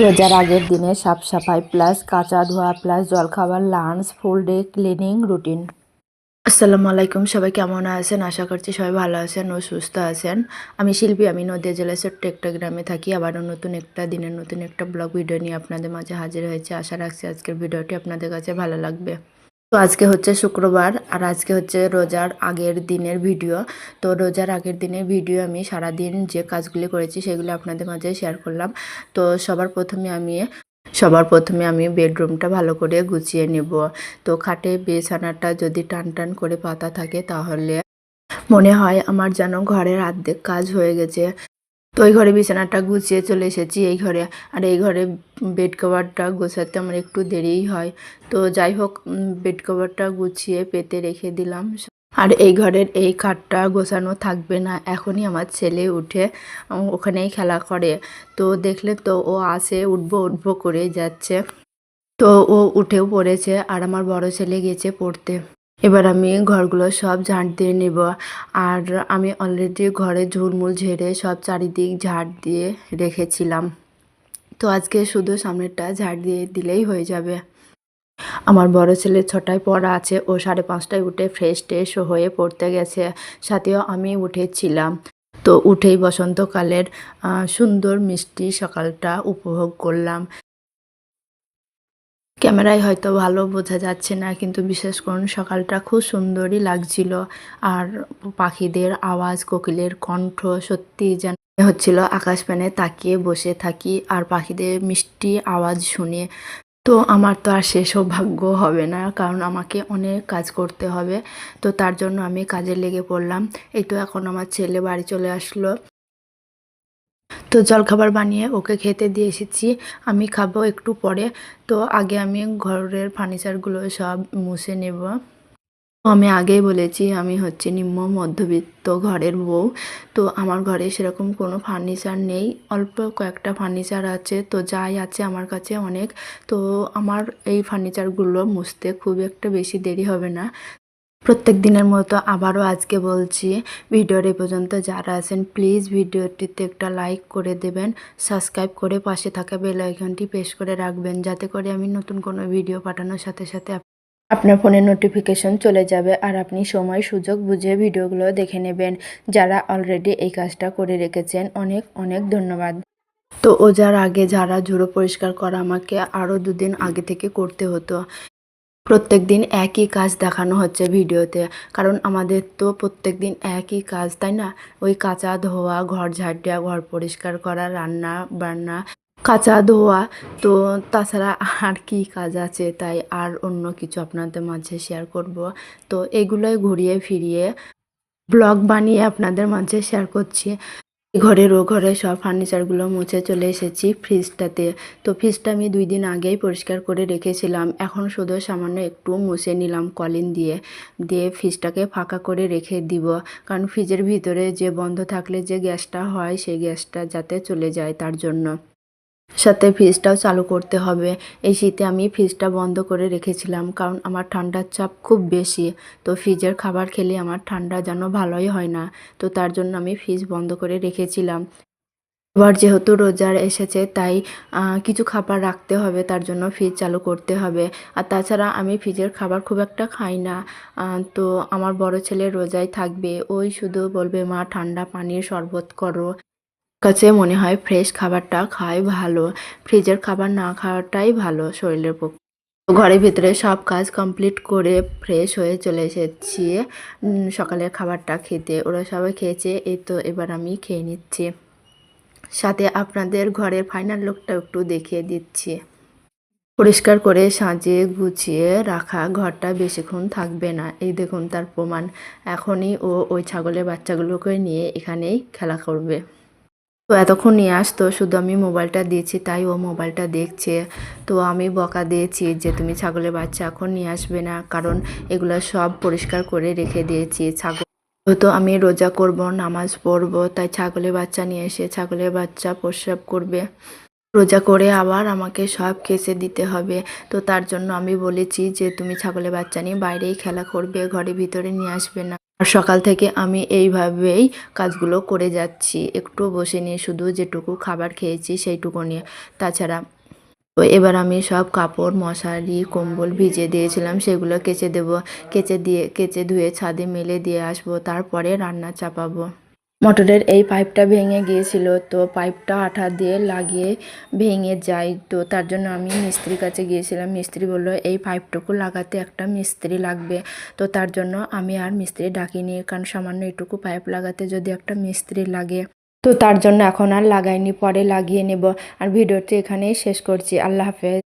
রোজার আগের দিনে সাফ সাফাই প্লাস কাঁচা ধোয়া প্লাস জলখাবার, lunch, full day, cleaning, routine. আসসালামু আলাইকুম, সবাই কেমন আছেন? আশা করছি সবাই ভালো আছেন ও সুস্থ আছেন। আমি শিল্পী, আমি নদিয়া জেলার ছোট্ট একটা গ্রামে থাকি। আবারও নতুন একটা দিনের নতুন একটা ব্লগ ভিডিও নিয়ে আপনাদের মাঝে হাজির হয়েছে। আশা রাখছি আজকের ভিডিওটি আপনাদের কাছে ভালো লাগবে। তো আজকে হচ্ছে শুক্রবার আর আজকে হচ্ছে রোজার আগের দিনের ভিডিও। তো রোজার আগের দিনের ভিডিও আমি সারাদিন যে কাজগুলি করেছি সেগুলো আপনাদের মাঝে শেয়ার করলাম। তো সবার প্রথমে আমি, সবার প্রথমে আমি বেডরুমটা ভালো করে গুছিয়ে নেব। তো খাটে বিছানাটা যদি টান টান করে পাতা থাকে তাহলে মনে হয় আমার যেন ঘরের অর্ধেক কাজ হয়ে গেছে। তো ওই ঘরে বিছানাটা গুছিয়ে চলে এসেছি, এই ঘরে। আর এই ঘরে বেড কভারটা গোছাতে আমার একটু দেরিই হয়। তো যাই হোক বেড কভারটা গুছিয়ে পেতে রেখে দিলাম। আর এই ঘরের এই খাটটা গোছানো থাকবে না। এখনই আমার ছেলে উঠে ওখানেই খেলা করে। তো দেখলে তো ও আসে, উঠবো উঠবো করে যাচ্ছে। তো ও উঠেও পড়েছে, আর আমার বড় ছেলে গেছে পড়তে। এবার আমি ঘরগুলো সব ঝাঁট দিয়ে নেব। আর আমি অলরেডি ঘরে ঝুলমুল ঝেড়ে সব চারিদিক ঝাড় দিয়ে রেখেছিলাম। তো আজকে শুধু সামনেরটা ঝাড় দিয়ে দিলেই হয়ে যাবে। আমার বড় ছেলে ছটায় পড়া আছে, ও সাড়ে পাঁচটায় উঠে ফ্রেশ ট্রেশ হয়ে পড়তে গেছে। সাথেও আমি উঠেছিলাম। তো উঠেই বসন্তকালের সুন্দর মিষ্টি সকালটা উপভোগ করলাম। ক্যামেরায় হয়তো ভালো বোঝা যাচ্ছে না, কিন্তু বিশেষ করুন সকালটা খুব সুন্দরই লাগছিল। আর পাখিদের আওয়াজ, কোকিলের কণ্ঠ সত্যি যেন হচ্ছিল আকাশ প্যানে তাকিয়ে বসে থাকি আর পাখিদের মিষ্টি আওয়াজ শুনে। তো আমার তো আর সে সৌভাগ্য হবে না, কারণ আমাকে অনেক কাজ করতে হবে। তো তার জন্য আমি কাজে লেগে পড়লাম। এই তো এখন আমার ছেলে বাড়ি চলে আসলো। তো জলখাবার বানিয়ে ওকে খেতে দিয়ে এসেছি। আমি খাব একটু পরে। তো আগে আমি ঘরের ফার্নিচারগুলো সব মুছে নেব। আমি আগেই বলেছি, আমি হচ্ছে নিম্ন মধ্যবিত্ত ঘরের বউ। তো আমার ঘরে সেরকম কোনো ফার্নিচার নেই। অল্প কয়েকটা ফার্নিচার আছে। তো যাই আছে আমার কাছে অনেক। তো আমার এই ফার্নিচারগুলো মুছতে খুব একটা বেশি দেরি হবে না। প্রত্যেক দিনের মতো আবারও আজকে বলছি, ভিডিওর এ পর্যন্ত যারা আছেন প্লিজ ভিডিওটিতে একটা লাইক করে দেবেন সাবস্ক্রাইব করে পাশে থাকা বেল আইকনটি প্রেস করে রাখবেন, যাতে করে আমি নতুন কোনো ভিডিও পাঠানোর সাথে সাথে আপ- আপনার ফোনে নোটিফিকেশন চলে যাবে আর আপনি সময়, সুযোগ বুঝে ভিডিওগুলো দেখে নেবেন। যারা অলরেডি এই কাজটা করে রেখেছেন, অনেক অনেক ধন্যবাদ। তো ও যার আগে, যারা ঝুড়ো পরিষ্কার করা আমাকে আরও দুদিন আগে থেকে করতে হতো। প্রত্যেক দিন একই কাজ দেখানো হচ্ছে ভিডিওতে। কারণ আমাদের তো প্রত্যেক দিন একই কাজ, তাই না? ওই কাঁচা ধোয়া, ঘর ঝাড় দেওয়া, ঘর পরিষ্কার করা, রান্না বান্না, কাঁচা ধোয়া। তো তাছাড়া আর কি কাজ আছে তাই আর অন্য কিছু আপনাদের মাঝে শেয়ার করব। তো এগুলোই ঘুরিয়ে ফিরিয়ে ব্লগ বানিয়ে আপনাদের মাঝে শেয়ার করছি। ঘরের ও ঘরে সব ফার্নিচারগুলো মুছে চলে এসেছি ফ্রিজটাতে। তো ফ্রিজটা আমি দুই দিন আগেই পরিষ্কার করে রেখেছিলাম। এখন শুধু সামান্য একটু মুছে নিলাম কলিন দিয়ে দিয়ে ফ্রিজটাকে ফাঁকা করে রেখে দিব। কারণ ফ্রিজের ভিতরে যে বন্ধ থাকলে যে গ্যাসটা হয়, সেই গ্যাসটা যাতে চলে যায় তার জন্য। সাথে ফ্রিজটাও চালু করতে হবে। এই শীতে আমি ফ্রিজটা বন্ধ করে রেখেছিলাম কারণ আমার ঠান্ডার চাপ খুব বেশি। তো ফ্রিজের খাবার খেলে আমার ঠান্ডা যেন ভালোই হয় না। তো তার জন্য আমি ফ্রিজ বন্ধ করে রেখেছিলাম। এবার যেহেতু রোজার এসেছে, তাই কিছু খাবার রাখতে হবে, তার জন্য ফ্রিজ চালু করতে হবে। আর তাছাড়া আমি ফ্রিজের খাবার খুব একটা খাই না। তো আমার বড় ছেলে রোজায় থাকবে, ওই শুধু বলবে, মা, ঠান্ডা পানির শরবত করো। কাছে মনে হয় ফ্রেশ খাবারটা খাই ভালো, ফ্রিজের খাবার না খাওয়াটাই ভালো শরীরের পক্ষে। ঘরের ভিতরে সব কাজ কমপ্লিট করে ফ্রেশ হয়ে চলে এসেছি। সকালের খাবারটা খেতে। ওরা সবাই খেয়েছে, এই তো এবার আমি খেয়ে নিচ্ছি। সাথে আপনাদের ঘরের ফাইনাল লুকটা একটু দেখিয়ে দিচ্ছি। পরিষ্কার করে সাজিয়ে গুছিয়ে রাখা ঘরটা বেশিক্ষণ থাকবে না। এই দেখুন তার প্রমাণ। এখনই ও ওই ছাগলের বাচ্চাগুলোকে নিয়ে এখানেই খেলা করবে। তো এতক্ষণ নিয়ে আসতো, শুধু আমি মোবাইলটা দিয়েছি, তাই ও মোবাইলটা দেখছে। তো আমি বকা দিয়েছি যে, তুমি ছাগলের বাচ্চা এখন নিয়ে আসবে না, কারণ এগুলো সব পরিষ্কার করে রেখে দিয়েছি ছাগল। তো আমি রোজা করব, নামাজ পড়ব, তাই ছাগলের বাচ্চা নিয়ে এসে ছাগলের বাচ্চা প্রস্রাব করবে। রোজা করে আবার আমাকে সব কেসে দিতে হবে। তো তার জন্য আমি বলেছি যে, তুমি ছাগলের বাচ্চা নিয়ে বাইরেই খেলা করবে ঘরের ভিতরে নিয়ে আসবে না। সকাল থেকে আমি এইভাবেই কাজগুলো করে যাচ্ছি। একটু বসে নিয়ে শুধু যেটুকু খাবার খেয়েছি সেইটুকু নিয়ে। তাছাড়া তো এবার আমি সব কাপড়, মশারি, কম্বল ভিজে দিয়েছিলাম, সেগুলো কেচে দেব। কেচে দিয়ে, কেচে ধুয়ে ছাদে মেলে দিয়ে আসব, তারপরে রান্না চাপাবো। মোটরের এই পাইপটা ভেঙে গিয়েছিল, তো পাইপটা আঠা দিয়ে লাগিয়ে ভেঙে যায়। তো তার জন্য আমি মিস্ত্রির কাছে গিয়েছিলাম। মিস্ত্রি বলল, এই পাইপটুকু লাগাতে একটা মিস্ত্রি লাগবে। তো তার জন্য আমি আর মিস্ত্রি ডাকিনি, কারণ সামান্য এটুকু পাইপ লাগাতে যদি একটা মিস্ত্রি লাগে। তো তার জন্য এখন আর লাগাইনি, পরে লাগিয়ে নেব। আর ভিডিওটি এখানেই শেষ করছি। আল্লাহ হাফেজ।